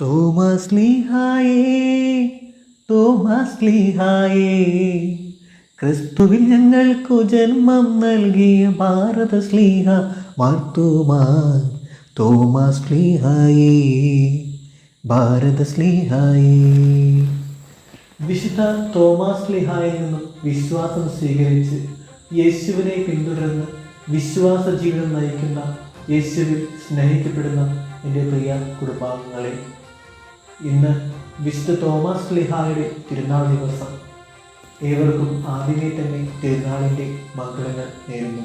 Thomas ലീഹായേ Thomas ക്രിസ്തുവിൽ ഞങ്ങൾക്കു ജന്മം നൽകിയ ഭാരത സ്ലീഹ മാർത്തുമാൻ തോമസ് ലീഹായേ ഭാരത സ്ലീഹായേ വിശുദ്ധ തോമസ് ലിഹായിൽ നിന്നും വിശ്വാസം സ്വീകരിച്ച് യേശുവിനെ പിന്തുടർന്ന് വിശ്വാസ ജീവിതം നയിക്കുന്ന യേശുവിൽ സ്നേഹിക്കപ്പെടുന്ന എന്റെ പ്രിയ കുടുംബാംഗങ്ങളെ ഇന്ന് വിശുദ്ധ തോമസ് ലിഹായുടെ തിരുനാൾ ദിവസം. ഏവർക്കും ആദ്യമേ തന്നെ തിരുനാളിന്റെ മംഗളങ്ങൾ നേരുന്നു.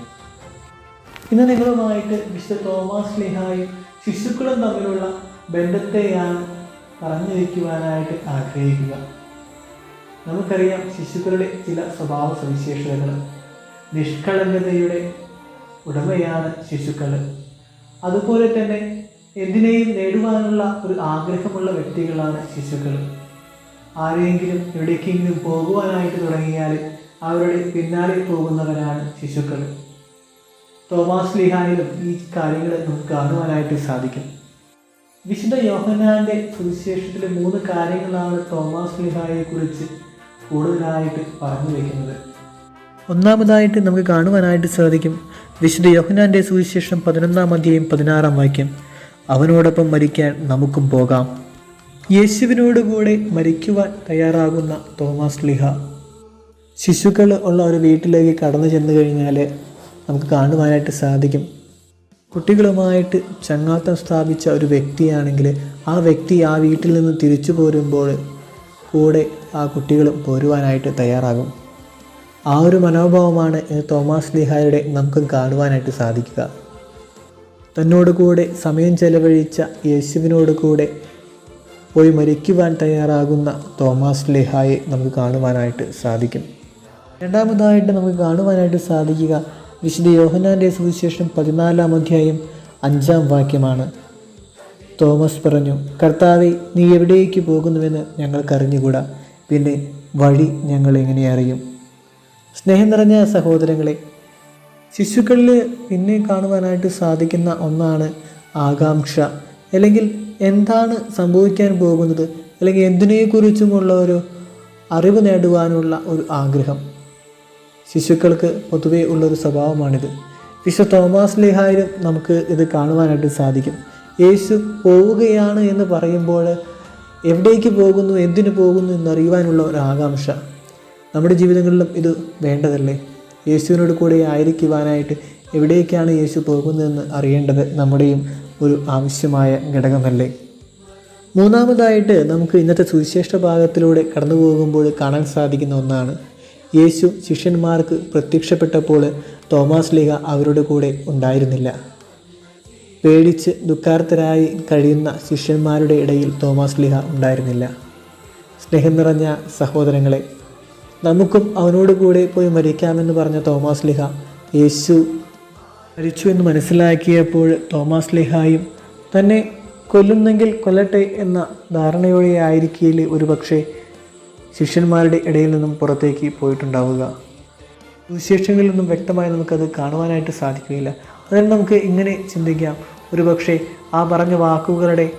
ഇന്ന് നിങ്ങളുമായിട്ട് വിശുദ്ധ തോമസ് ലിഹായും ശിശുക്കളും തമ്മിലുള്ള ബന്ധത്തെയാണ് പറഞ്ഞു വയ്ക്കുവാനായിട്ട് ആഗ്രഹിക്കുക. നമുക്കറിയാം ശിശുക്കളുടെ ചില സ്വഭാവ സവിശേഷതകൾ. നിഷ്കളങ്കതയുടെ ഉടമയാണ് ശിശുക്കൾ. അതുപോലെ തന്നെ എന്തിനേയും നേടുവാനുള്ള ഒരു ആഗ്രഹമുള്ള വ്യക്തികളാണ് ശിശുക്കൾ. ആരെങ്കിലും എവിടേക്കെങ്കിലും പോകുവാനായിട്ട് തുടങ്ങിയാൽ അവരുടെ പിന്നാലെ പോകുന്നവരാണ് ശിശുക്കൾ. തോമാസ് ലിഹാനിലും ഈ കാര്യങ്ങൾ നമുക്ക് കാണുവാനായിട്ട് സാധിക്കും. വിശുദ്ധ യോഹനാന്റെ സുവിശേഷത്തിലെ മൂന്ന് കാര്യങ്ങളാണ് തോമാസ് ലിഹായെ കുറിച്ച് കൂടുതലായിട്ട് പറഞ്ഞു വയ്ക്കുന്നത് ഒന്നാമതായിട്ട് നമുക്ക് കാണുവാനായിട്ട് സാധിക്കും വിശുദ്ധ യോഹനാന്റെ സുവിശേഷം പതിനൊന്നാം അധ്യായം പതിനാറാം വാക്യം. അവനോടൊപ്പം മരിക്കാൻ നമുക്കും പോകാം. യേശുവിനോട് കൂടെ മരിക്കുവാൻ തയ്യാറാകുന്ന തോമസ് ലിഹ. ശിശുക്കൾ ഉള്ള ഒരു വീട്ടിലേക്ക് കടന്നു ചെന്ന് കഴിഞ്ഞാൽ നമുക്ക് കാണുവാനായിട്ട് സാധിക്കും. കുട്ടികളുമായിട്ട് ചങ്ങാത്തം സ്ഥാപിച്ച ഒരു വ്യക്തിയാണെങ്കിൽ ആ വ്യക്തി ആ വീട്ടിൽ നിന്ന് തിരിച്ചു പോരുമ്പോൾ കൂടെ ആ കുട്ടികളും പോരുവാനായിട്ട് തയ്യാറാകും. ആ ഒരു മനോഭാവമാണ് തോമസ് ലിഹായുടെ നമുക്ക് കാണുവാനായിട്ട് സാധിക്കുക. തന്നോട് കൂടെ സമയം ചെലവഴിച്ച യേശുവിനോട് കൂടെ പോയി മരിക്കുവാൻ തയ്യാറാകുന്ന തോമസ് ലെഹായെ നമുക്ക് കാണുവാനായിട്ട് സാധിക്കും. രണ്ടാമതായിട്ട് നമുക്ക് കാണുവാനായിട്ട് സാധിക്കുക വിശുദ്ധ യോഹനാന്റെ സുവിശേഷം പതിനാലാം അധ്യായം അഞ്ചാം വാക്യമാണ്. തോമസ് പറഞ്ഞു കർത്താവെ നീ എവിടേക്ക് പോകുന്നുവെന്ന് ഞങ്ങൾക്കറിഞ്ഞുകൂടാ? പിന്നെ വഴി ഞങ്ങൾ എങ്ങനെ അറിയും? സ്നേഹം നിറഞ്ഞ സഹോദരങ്ങളെ ശിശുക്കളിൽ പിന്നെ കാണുവാനായിട്ട് സാധിക്കുന്ന ഒന്നാണ് ആകാംക്ഷ. അല്ലെങ്കിൽ എന്താണ് സംഭവിക്കാൻ പോകുന്നത്? അല്ലെങ്കിൽ എന്തിനെക്കുറിച്ചുമുള്ള ഒരു അറിവ് നേടുവാനുള്ള ഒരു ആഗ്രഹം? ശിശുക്കൾക്ക് പൊതുവേ ഉള്ളൊരു സ്വഭാവമാണിത്. വിശ്വ തോമസ് ലിഹായിലും നമുക്ക് ഇത് കാണുവാനായിട്ട് സാധിക്കും. യേശു പോവുകയാണ് എന്ന് പറയുമ്പോൾ എവിടേക്ക് പോകുന്നു എന്തിനു പോകുന്നു എന്നറിയുവാനുള്ള ഒരു ആകാംക്ഷ. നമ്മുടെ ജീവിതങ്ങളിലും ഇത് വേണ്ടതല്ലേ? യേശുവിനോട് കൂടെ ആയിരിക്കുവാനായിട്ട് എവിടേക്കാണ് യേശു പോകുന്നതെന്ന് അറിയേണ്ടത് നമ്മുടെയും ഒരു ആവശ്യമായ ഘടകമല്ലേ? മൂന്നാമതായിട്ട് നമുക്ക് ഇന്നത്തെ സുവിശേഷ ഭാഗത്തിലൂടെ കടന്നു പോകുമ്പോൾ കാണാൻ സാധിക്കുന്ന ഒന്നാണ് യേശു ശിഷ്യന്മാർക്ക് പ്രത്യക്ഷപ്പെട്ടപ്പോൾ തോമാസ് ലീഗ അവരുടെ കൂടെ ഉണ്ടായിരുന്നില്ല. പേടിച്ച് ദുഃഖാർത്ഥരായി കഴിയുന്ന ശിഷ്യന്മാരുടെ ഇടയിൽ തോമാസ് ലീഹ ഉണ്ടായിരുന്നില്ല. സ്നേഹം നിറഞ്ഞ സഹോദരങ്ങളെ നമുക്കും അവനോട് കൂടെ പോയി മരിക്കാമെന്ന് പറഞ്ഞ തോമസ് ലിഹ യേശു മരിച്ചു എന്ന് മനസ്സിലാക്കിയപ്പോൾ തോമസ് ലിഹായും തന്നെ കൊല്ലുന്നെങ്കിൽ കൊല്ലട്ടെ എന്ന ധാരണയോടെ ആയിരിക്കില്ല ഒരു പക്ഷേ ശിഷ്യന്മാരുടെ ഇടയിൽ നിന്നും പുറത്തേക്ക് പോയിട്ടുണ്ടാവുക. സുവിശേഷങ്ങളിൽ നിന്നും വ്യക്തമായി നമുക്കത് കാണുവാനായിട്ട് സാധിക്കുകയില്ല. അതിന് നമുക്ക് ഇങ്ങനെ ചിന്തിക്കാം. ഒരു പക്ഷേ ആ പറഞ്ഞ വാക്കുകളുടെ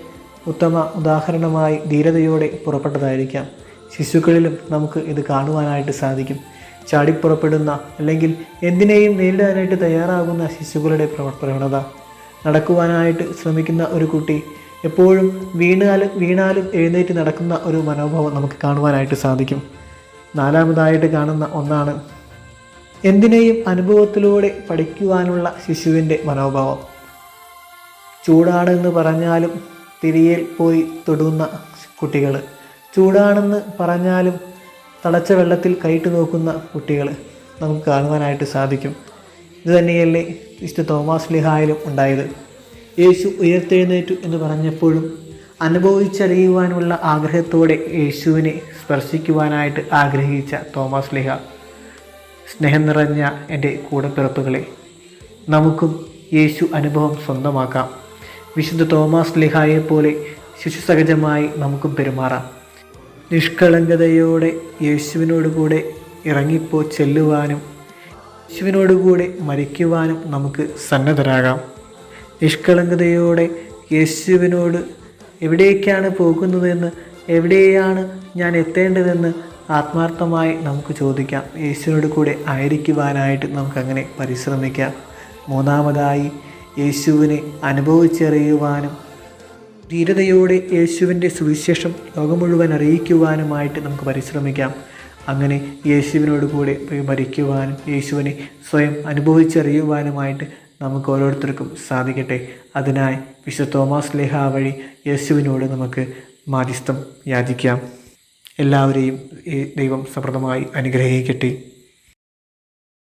ഉത്തമ ഉദാഹരണമായി ധീരതയോടെ പുറപ്പെട്ടതായിരിക്കാം. ശിശുക്കളിലും നമുക്ക് ഇത് കാണുവാനായിട്ട് സാധിക്കും. ചാടിപ്പുറപ്പെടുന്ന അല്ലെങ്കിൽ എന്തിനേയും നേരിടാനായിട്ട് തയ്യാറാകുന്ന ശിശുക്കളുടെ പ്രവ പ്രവണത നടക്കുവാനായിട്ട് ശ്രമിക്കുന്ന ഒരു കുട്ടി എപ്പോഴും വീണാലും വീണാലും എഴുന്നേറ്റ് നടക്കുന്ന ഒരു മനോഭാവം നമുക്ക് കാണുവാനായിട്ട് സാധിക്കും. നാലാമതായിട്ട് കാണുന്ന ഒന്നാണ് എന്തിനേയും അനുഭവത്തിലൂടെ പഠിക്കുവാനുള്ള ശിശുവിന്റെ മനോഭാവം. ചൂടാണെന്ന് പറഞ്ഞാലും തിരിയിൽ പോയി തൊടുന്ന കുട്ടികൾ ചൂടാണെന്ന് പറഞ്ഞാലും തളച്ച വെള്ളത്തിൽ കൈയിട്ട് നോക്കുന്ന കുട്ടികൾ നമുക്ക് കാണുവാനായിട്ട് സാധിക്കും. ഇത് തന്നെയല്ലേ വിശുദ്ധ തോമാസ് ലിഹായിലും ഉണ്ടായത്. യേശു ഉയർത്തെഴുന്നേറ്റു എന്ന് പറഞ്ഞപ്പോഴും അനുഭവിച്ചറിയുവാനുള്ള ആഗ്രഹത്തോടെ യേശുവിനെ സ്പർശിക്കുവാനായിട്ട് ആഗ്രഹിച്ച തോമസ് ലിഹ സ്നേഹം നിറഞ്ഞ എന്റെ കൂടപ്പിറപ്പുകളെ നമുക്കും യേശു അനുഭവം സ്വന്തമാക്കാം. വിശുദ്ധ തോമസ് ലിഹായെ പോലെ ശിശുസഹജമായി നമുക്കും പെരുമാറാം. നിഷ്കളങ്കതയോടെ യേശുവിനോട് കൂടെ ഇറങ്ങിപ്പോ ചെല്ലുവാനും യേശുവിനോടുകൂടെ മരിക്കുവാനും നമുക്ക് സന്നദ്ധരാകാം. നിഷ്കളങ്കതയോടെ യേശുവിനോട് എവിടേക്കാണ് പോകുന്നതെന്ന് എവിടെയാണ് ഞാൻ എത്തേണ്ടതെന്ന് ആത്മാർത്ഥമായി നമുക്ക് ചോദിക്കാം. യേശുവിനോട് കൂടെ ആയിരിക്കുവാനായിട്ട് നമുക്കങ്ങനെ പരിശ്രമിക്കാം. മൂന്നാമതായി യേശുവിനെ അനുഭവിച്ചറിയുവാനും ധീരതയോടെ യേശുവിന്റെ സുവിശേഷം ലോകം മുഴുവൻ അറിയിക്കുവാനുമായിട്ട് നമുക്ക് പരിശ്രമിക്കാം. അങ്ങനെ യേശുവിനോട് കൂടെ പോയി മരിക്കുവാനും യേശുവിനെ സ്വയം അനുഭവിച്ചറിയുവാനുമായിട്ട് നമുക്ക് ഓരോരുത്തർക്കും സാധിക്കട്ടെ. അതിനായി വിശുദ്ധ തോമസ് ലേഹ വഴി യേശുവിനോട് നമുക്ക് മാധ്യസ്ഥം യാചിക്കാം. എല്ലാവരെയും ദൈവം സമൃദ്ധമായി അനുഗ്രഹിക്കട്ടെ.